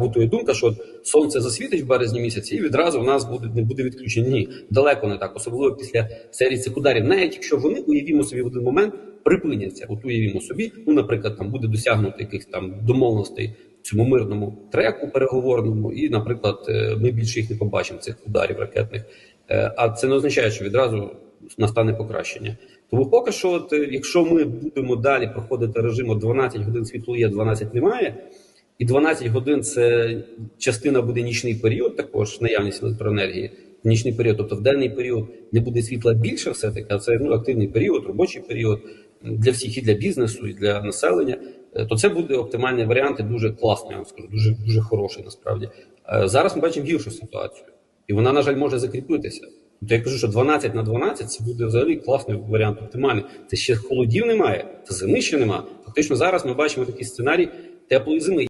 побутує думка, що сонце засвітить в березні місяці, і відразу у нас буде не буде відключення. Ні, далеко не так, особливо після серії цих ударів. Навіть якщо вони уявімо собі в один момент припиняться, от уявімо собі, ну наприклад, там буде досягнуто якихось там в цьому мирному треку переговорному, і, наприклад, е, ми більше їх не побачимо цих ударів ракетних. Е, А це не означає, що відразу настане покращення. Тому поки що, от, е, якщо ми будемо далі проходити режим от 12 годин світло є, 12 немає, і 12 годин це частина буде нічний період, також наявність електроенергії. В нічний період, тобто в денний період не буде світла більше, все таки, а це ну, активний період, робочий період для всіх і для бізнесу, і для населення. Е, То це буде оптимальний варіант і дуже класний, я вам скажу, дуже дуже хороший насправді. Е, Зараз ми бачимо гіршу ситуацію, і вона, на жаль, може закріпитися. Тобто я кажу, що 12 на 12 це буде взагалі класний варіант, оптимальний. Це ще холодів немає, це зими ще немає. Фактично зараз ми бачимо такий сценарій теплої зими.